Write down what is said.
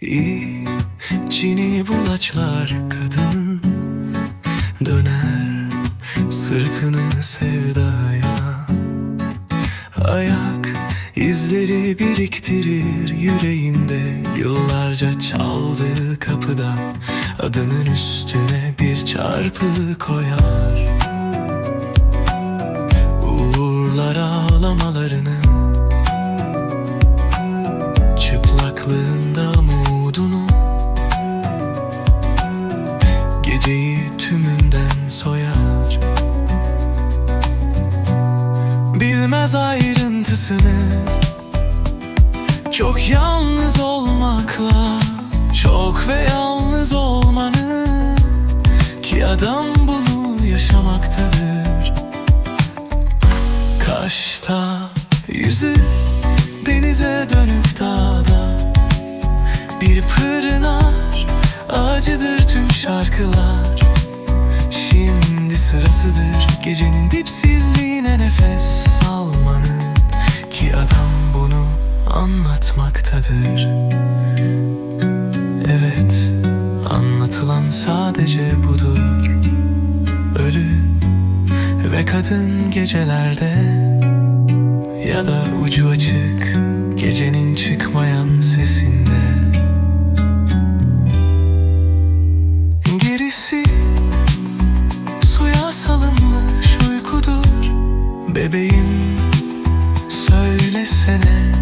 İçini bulaçlar kadın Döner sırtını sevdaya. Ayak izleri biriktirir yüreğinde Yıllarca çaldığı kapıda Adının üstüne bir çarpı koyar Geceyi tümünden soyar. Bilmez ayrıntısını. Çok yalnız olmakla Çok ve yalnız olmanı Ki adam bunu yaşamaktadır. Kaşta yüzü denize dönük dağda Bir pırnar acıdır tüm şarkılar. Şimdi sırasıdır gecenin dipsizliğine nefes salmanın Ki adam bunu anlatmaktadır. Evet anlatılan sadece budur. Ölü ve kadın gecelerde ya da ucu açık gecenin çıkmayan sesinde Gerisi suya salınmış uykudur. Bebeğim söylesene